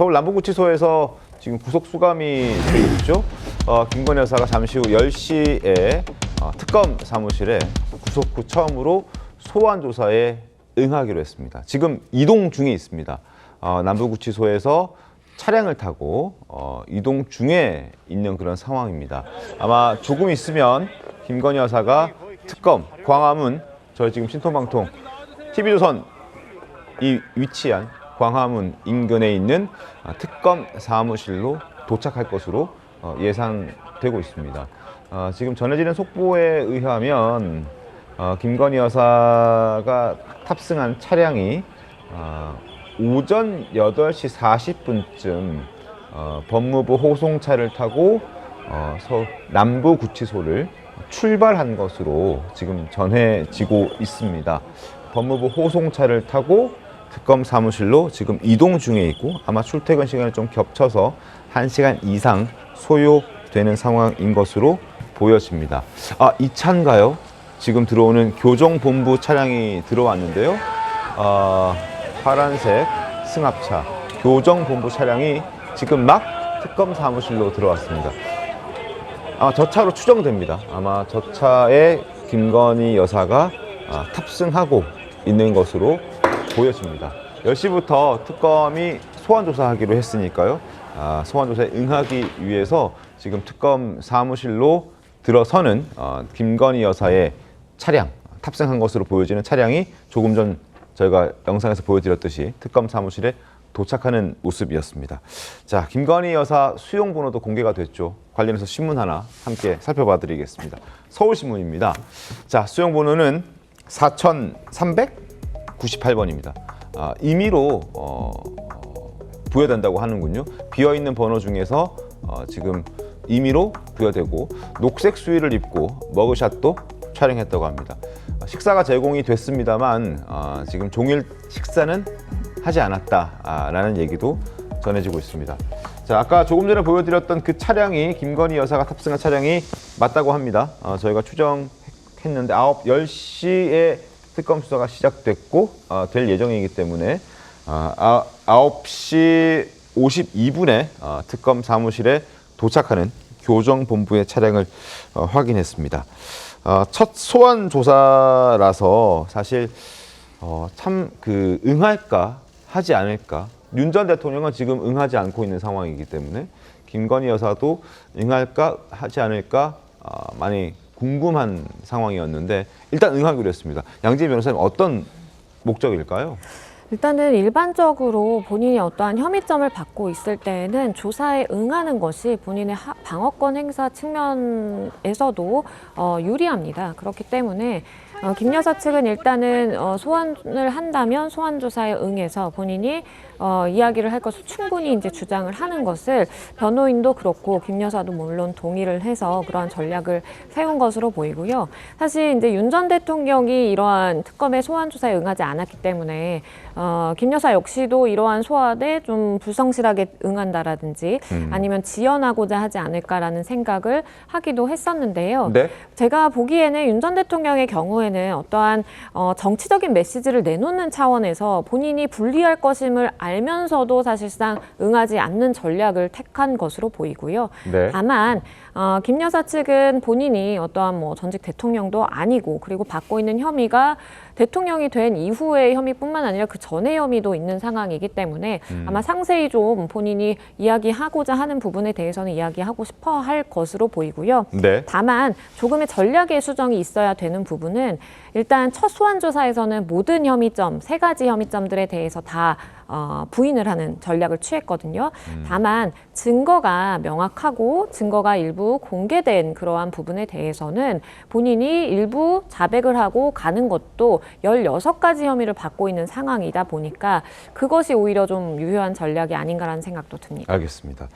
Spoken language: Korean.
서울 남부구치소에서 지금 구속 수감이 돼 있죠. 어, 김건희 여사가 잠시 후 10시에 어, 특검 사무실에 구속 후 처음으로 소환 조사에 응하기로 했습니다. 지금 이동 중에 있습니다. 어, 남부구치소에서 차량을 타고 어, 이동 중에 있는 그런 상황입니다. 아마 조금 있으면 김건희 여사가 특검 광화문 저희 지금 신통방통 TV조선 이 위치한 광화문 인근에 있는 아, 특검 사무실로 도착할 것으로 어, 예상되고 있습니다. 어, 지금 전해지는 속보에 의하면 어, 김건희 여사가 탑승한 차량이 어, 오전 8시 40분쯤 어, 법무부 호송차를 타고 남부구치소를 출발한 것으로 지금 전해지고 있습니다. 법무부 호송차를 타고 특검 사무실로 지금 이동 중에 있고 아마 출퇴근 시간이 좀 겹쳐서 1시간 이상 소요되는 상황인 것으로 보여집니다. 아, 이 차인가요? 지금 들어오는 교정본부 차량이 들어왔는데요. 아, 파란색 승합차 교정본부 차량이 지금 막 특검 사무실로 들어왔습니다. 아마 저 차로 추정됩니다. 아마 저 차에 김건희 여사가 아, 탑승하고 있는 것으로 보여집니다. 10시부터 특검이 소환 조사하기로 했으니까요. 아, 소환 조사에 응하기 위해서 지금 특검 사무실로 들어서는 어, 김건희 여사의 차량 탑승한 것으로 보여지는 차량이 조금 전 저희가 영상에서 보여드렸듯이 특검 사무실에 도착하는 모습이었습니다. 자, 김건희 여사 수용 번호도 공개가 됐죠. 관련해서 신문 하나 함께 살펴봐 드리겠습니다. 서울신문입니다. 자, 수용 번호는 4398번입니다. 아, 임의로 어, 어, 부여된다고 하는군요. 비어 있는 번호 중에서 어, 지금 임의로 부여되고 녹색 수의를 입고 머그샷도 촬영했다고 합니다. 아, 식사가 제공이 됐습니다만 아, 지금 종일 식사는 하지 않았다라는 얘기도 전해지고 있습니다. 자, 아까 조금 전에 보여드렸던 그 차량이 김건희 여사가 탑승한 차량이 맞다고 합니다. 어, 저희가 추정했는데 9, 10시에 특검 수사가 시작됐고 어, 될 예정이기 때문에 아, 9시 52분에 어, 특검 사무실에 도착하는 교정본부의 차량을 어, 확인했습니다. 어, 첫 소환 조사라서 사실 어, 참그 응할까 하지 않을까 윤 전 대통령은 지금 응하지 않고 있는 상황이기 때문에 김건희 여사도 응할까 하지 않을까 어, 많이 궁금한 상황이었는데 일단 응하기로 했습니다. 양재 변호사님 어떤 목적일까요? 일단은 일반적으로 본인이 어떠한 혐의점을 받고 있을 때에는 조사에 응하는 것이 본인의 하- 방어권 행사 측면에서도 어, 유리합니다. 그렇기 때문에 어, 김 여사 측은 일단은 어, 소환을 한다면 소환 조사에 응해서 본인이 어, 이야기를 할 것을 충분히 이제 주장을 하는 것을 변호인도 그렇고 김 여사도 물론 동의를 해서 그러한 전략을 세운 것으로 보이고요. 사실 이제 윤 전 대통령이 이러한 특검의 소환 조사에 응하지 않았기 때문에 어, 김 여사 역시도 이러한 소환에 좀 불성실하게 응한다라든지 아니면 지연하고자 하지 않을까라는 생각을 하기도 했었는데요. 네. 제가 보기에는 윤 전 대통령의 경우에는 어떠한 어, 정치적인 메시지를 내놓는 차원에서 본인이 불리할 것임을 알면서도 사실상 응하지 않는 전략을 택한 것으로 보이고요. 네. 다만 어, 김 여사 측은 본인이 어떠한 뭐 전직 대통령도 아니고 그리고 받고 있는 혐의가 대통령이 된 이후의 혐의뿐만 아니라 그 전의 혐의도 있는 상황이기 때문에 아마 상세히 좀 본인이 이야기하고자 하는 부분에 대해서는 이야기하고 싶어 할 것으로 보이고요. 네. 다만 조금의 전략의 수정이 있어야 되는 부분은 일단 첫 소환 조사에서는 모든 혐의점 세 가지 혐의점들에 대해서 다 어, 부인을 하는 전략을 취했거든요. 다만 증거가 명확하고 증거가 일부 공개된 그러한 부분에 대해서는 본인이 일부 자백을 하고 가는 것도 16가지 혐의를 받고 있는 상황이다 보니까 그것이 오히려 좀 유효한 전략이 아닌가라는 생각도 듭니다. 알겠습니다.